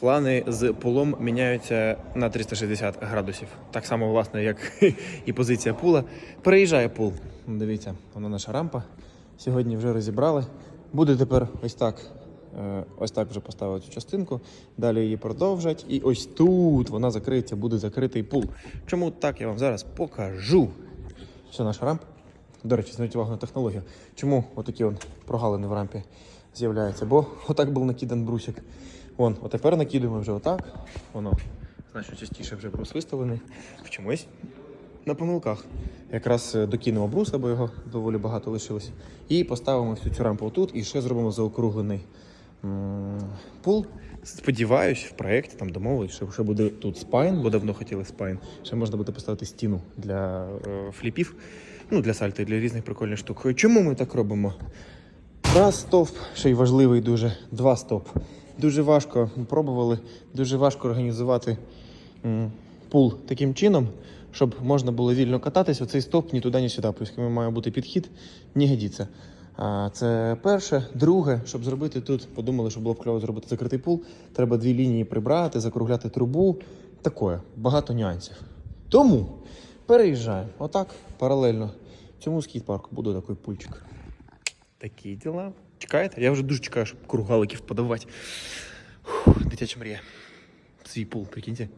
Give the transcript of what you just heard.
плани з пулом міняються на 360 градусів. Так само, власне, як і позиція пула. Переїжджає пул. Дивіться, вона наша рампа. Сьогодні вже розібрали. Буде тепер ось так. Е, Ось так вже поставили цю частинку. Далі її продовжать. І ось тут вона закриється, буде закритий пул. Чому так я вам зараз покажу. Все, наша рампа. До речі, зверніть увагу на технологію. Чому отакі он прогалини в рампі з'являються? Бо отак був накидан брусик. Вон, от тепер накидуємо вже отак. Воно значно частіше вже брус виставлений. Вчимось на помилках. Якраз е, докинемо бруса, бо його доволі багато лишилось. І поставимо всю цю рампу отут і ще зробимо заокруглений пул. Сподіваюсь, в проєкті там домовились, що ще буде тут спайн, бо давно хотіли спайн. Ще можна буде поставити стіну для е, фліпів, ну для сальто і для різних прикольних штук. Чому ми так робимо? Раз стовп, ще й важливий дуже, два стоп. Дуже важко пробували, дуже важко організувати пул таким чином, щоб можна було вільно кататись. Оцей стоп ні туди, ні сюди. Плюс має бути підхід, не годиться. А, це перше. Друге, щоб зробити тут, подумали, що було б кльово зробити закритий пул. Треба дві лінії прибрати, закругляти трубу. Такое, багато нюансів. Тому переїжджаємо. Отак, паралельно. Цьому скейт-парку буде такий пульчик. Такі діла. Чекаєте? Я вже дуже чекаю, щоб кругаликів подавати. Дитяча мрія. Свій пул, прикиньте.